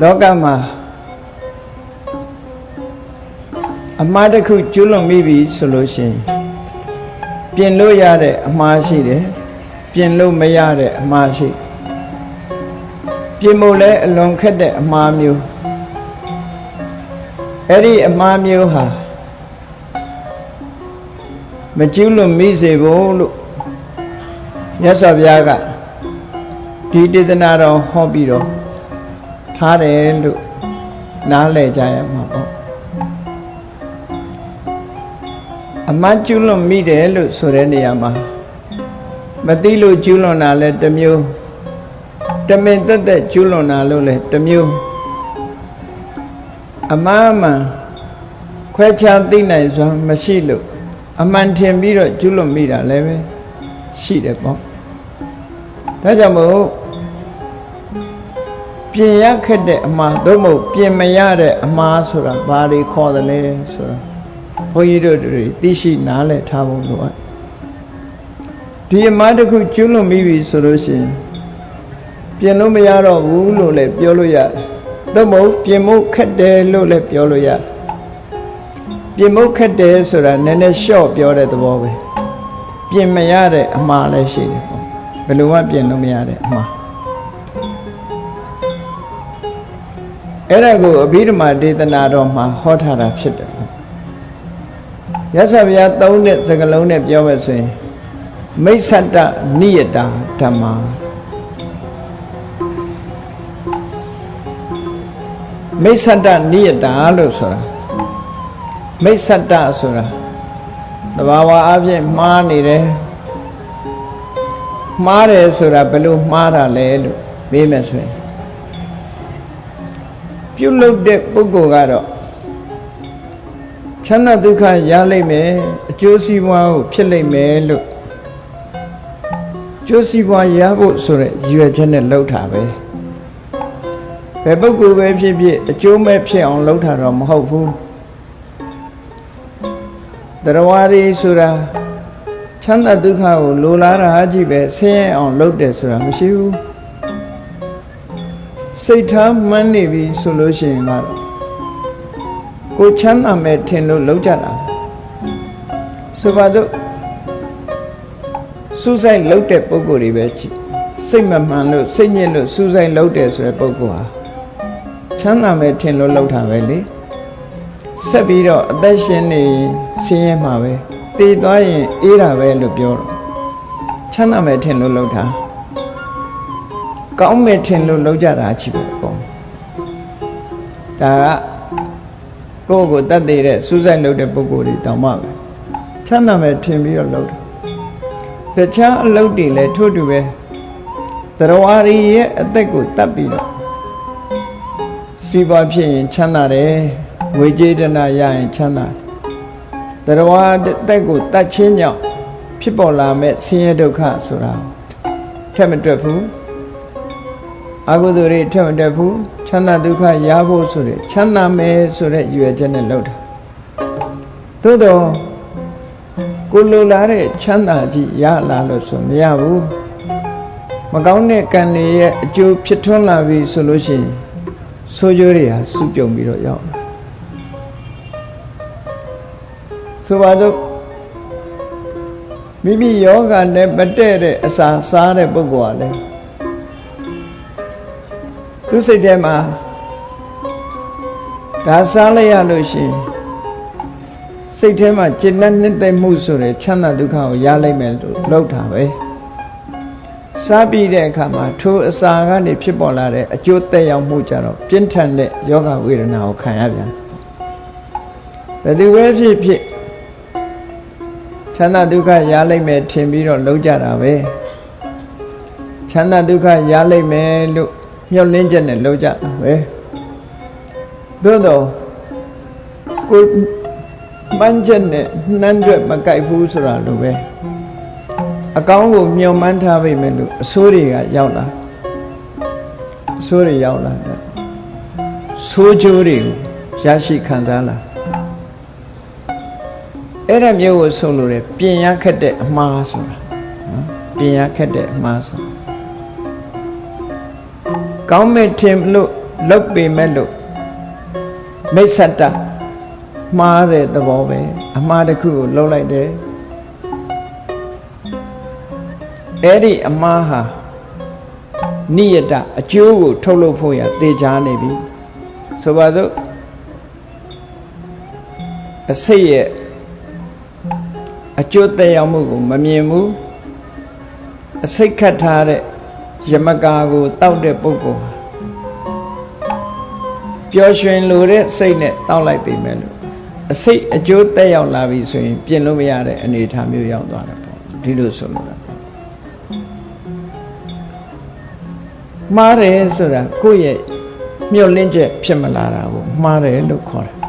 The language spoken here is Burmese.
လောကမှာအမှားတစ်ခုကျွလွန်မိပြီဆိုလို့ရှိရင်ပြင်လို့ရတဲ့အမှားရှိတယ်ပြင်လို့မရတဲ့အမှားရှိပြင်ဖို့လဲအလွန်ခက်တဲ့အမှားမျိုးအဲ့ဒီအမှားမျိုးဟာမကျွလွန်မိစေဖို့လို့မြတ်စွာဘုရားကဒီတေသနာတော်ဟောပြီးတော့ ထားတယ်လို့နားလည်ကြရမှာပေါ့အမတ်ကျွလွန်မိတယ်လို့ဆိုတဲ့နေရာမှာမသိလို့ကျွလွန်တာလဲတစ်မျိုးတမင်တက်တက်ကျွလွန်တာလို့လဲတစ်မျိုးအမှားမှန်ခွဲခြားသိနိုင်စွာမရှိလို့အမှန်ထင်ပြီးတော့ကျွလွန်မိတာလည်းပဲရှိတယ်ပေါ့ဒါကြောင့်မို့ ပြင်ရခက်တဲ့အမှားသို့မဟုတ်ပြင်မရတဲ့အမှားဆိုတာဘာတွေခေါ်တယ်လဲဆိုတာဘုန်းကြီးတို့တွေသိရှိနားလည်ထားဖို့လိုအပ်ဒီအမှားတစ်ခုကျွလွန်မိပြီဆိုလို့ရှိရင်ပြင်လို့မရတော့ဘူးလို့လည်းပြောလို့ရတယ်သို့မဟုတ်ပြင်ဖို့ခက်တယ်လို့လည်းပြောလို့ရတယ်ပြင်ဖို့ခက်တယ်ဆိုတာနည်းနည်းလျှော့ပြောတဲ့သဘောပဲပြင်မရတဲ့အမှားလည်းရှိတယ်ပေါ့ဘယ်လိုမှပြင်လို့မရတဲ့အမှား အဲ့ဒါကိုအဘိဓမ္မာဒေသနာတော်မှာဟောထားတာဖြစ်တယ်ပေါ့ရသဗျာသုံးတဲ့စကလုံးနဲ့ပြောမယ်ဆိုရင်မိစ္ဆတနိယတာဓမ္မာမိစ္ဆတနိယတာလို့ဆိုတာမိစ္ဆတဆိုတာတဘာဝအဖြစ်မှားနေတယ်မှားတယ်ဆိုတာဘယ်လိုမှားတာလဲလို့မေးမယ်ဆိုရင် ပြုလုပ်တဲ့ပုဂ္ဂိုလ်ကတော့ချမ်းသာဒုက္ခရလိမ့်မယ်အကျိုးစီးပွားကိုဖြစ်လိမ့်မယ်လို့ကျိုးစီးပွားရဖို့ဆိုတဲ့ရည်ရွယ်ချက်နဲ့လှုပ်တာပဲဘယ်ပုဂ္ဂိုလ်ပဲဖြစ်ဖြစ်အကျိုးမဲ့ဖြစ်အောင်လှုပ်တာတော့မဟုတ်ဘူးတရားဝါရီဆိုတာချမ်းသာဒုက္ခကိုလိုလားတာအကြည့်ပဲဆင်းရဲအောင်လှုပ်တယ်ဆိုတာမရှိဘူး စိတ်ထားမှန်းနေပြီဆိုလို့ရှိရင်ကတော့ကိုချမ်းသာမဲ့ထင်လို့လှုပ်ကြတာဆိုပါစို့စူးစိုက်လှုပ်တဲ့ပုံကိုယ်တွေပဲကြည့်စိတ်မမှန်လို့စိတ်ညစ်လို့စူးစိုက်လှုပ်တယ်ဆိုတဲ့ပုံကိုယ်ဟာချမ်းသာမဲ့ထင်လို့လှုပ်တာပဲလေဆက်ပြီးတော့အသက်ရှင်နေဆင်းရဲမှာပဲတည်သွားရင်အေးတာပဲလို့ပြောတော့ချမ်းသာမဲ့ထင်လို့လှုပ်တာ ကောင်းမဲ့ထင်လို့လှုပ်ကြတာချစ်ပဲပေါ့ဒါကကိုယ့်ကိုတတ်သေးတဲ့စူးစိုက်လုပ်တဲ့ပုဂ္ဂိုလ်တွေတောင်မှပဲချမ်းသာမဲ့ထင်ပြီးတော့လှုပ်တယ်တခြားအလုပ်တွေလည်းထို့တူပဲတရားဝါရီရဲ့အသက်ကိုတတ်ပြီးတော့စီးပွားဖြစ်ရင်ချမ်းသာတယ်ငွေကြေးတနာရရင်ချမ်းသာတယ်တရားဝါတက်ကိုတတ်ချင်းကြောင့်ဖြစ်ပေါ်လာမဲ့ဆင်းရဲဒုက္ခဆိုတာထက်မတွက်ဘူး အကုသိုလ်တွေထက်မတွက်ဘူးချမ်းသာဒုက္ခရဖို့ဆိုတဲ့ချမ်းသာမယ်ဆိုတဲ့ရွယ်ချက်နဲ့လုပ်တာသို့တော့ကိုလိုလားတဲ့ချမ်းသာကြီးရလာလို့ဆိုမရဘူးမကောင်းတဲ့ကံတွေရဲ့အကျိုးဖြစ်ထွန်းလာပြီဆိုလို့ရှိရင်ဆိုးကျိုးတွေဟာစုပြုံပြီးတော့ရောက်လာဆိုပါစို့မိမိယောဂနဲ့မတည့်တဲ့အစာစားတဲ့ပုဂ္ဂိုလ်ကလည်း သူစိတ်ထဲမှာဒါစားလိုက်ရလို့ရှိရင်စိတ်ထဲမှာจิตနဲ့နှစ်သက်မှုဆိုတဲ့ချမ်းသာဒုက္ခကိုရလိုက်မယ်လို့လောက်တာပဲစားပြီးတဲ့အခါမှာထိုအစာကနေဖြစ်ပေါ်လာတဲ့အကျိုးသက်ရောက်မှုကြတော့ပြင်းထန်တဲ့ယောဂဝေဒနာကိုခံရပြန်ဘယ်သူပဲဖြစ်ဖြစ်ချမ်းသာဒုက္ခရလိုက်မယ်ထင်ပြီးတော့လုံးကြတာပဲချမ်းသာဒုက္ခရလိုက်မယ်လို့ မျှော်လင့်ချက်နဲ့လုံးကြတာပဲသို့တော့ကိုပန်းချက်နဲ့နှမ်းရွက်မကြိုက်ဘူးဆိုတာလိုပဲအကောင်းကိုမျှော်မှန်းထားပေမဲ့လို့အဆိုးတွေကရောက်လာအဆိုးတွေရောက်လာတယ်ဆိုးကျိုးတွေကိုရရှိခံစားလာအဲ့ဒါမျိုးကိုဆုံးလို့တယ်ပြင်ရခက်တဲ့အမှားဆိုတာနော်ပြင်ရခက်တဲ့အမှားဆိုတာ ကောင်းမဲ့ထင်လို့လုတ်ပေမဲ့လို့မိစ္ဆတမှားတဲ့သဘောပဲအမှားတစ်ခုကိုလှုပ်လိုက်တယ်အဲ့ဒီအမှားဟာနိယတအကျိုးကိုထုတ်လုပ်ဖို့ရသေချာနေပြီဆိုပါစို့အစိတ်ရဲ့အကျိုးသက်ရောက်မှုကိုမမြင်ဘူးအစိတ်ခတ်ထားတဲ့ ယမကာကိုတောက်တဲ့ပုဂ္ဂိုလ်ဟာပျော်ရွှင်လိုတဲ့စိတ်နဲ့တောက်လိုက်ပြီမဲ့လို့အစိတ်အကျိုးသက်ရောက်လာပြီဆိုရင်ပြင်လို့မရတဲ့အနေအထားမျိုးရောက်သွားတယ်ပေါ့ဒီလိုဆိုလို့ပေါ့မှားတယ်ဆိုတာကိုယ့်ရဲ့မျှော်လင့်ချက်ဖြစ်မလာတာကိုမှားတယ်လို့ခေါ်တယ်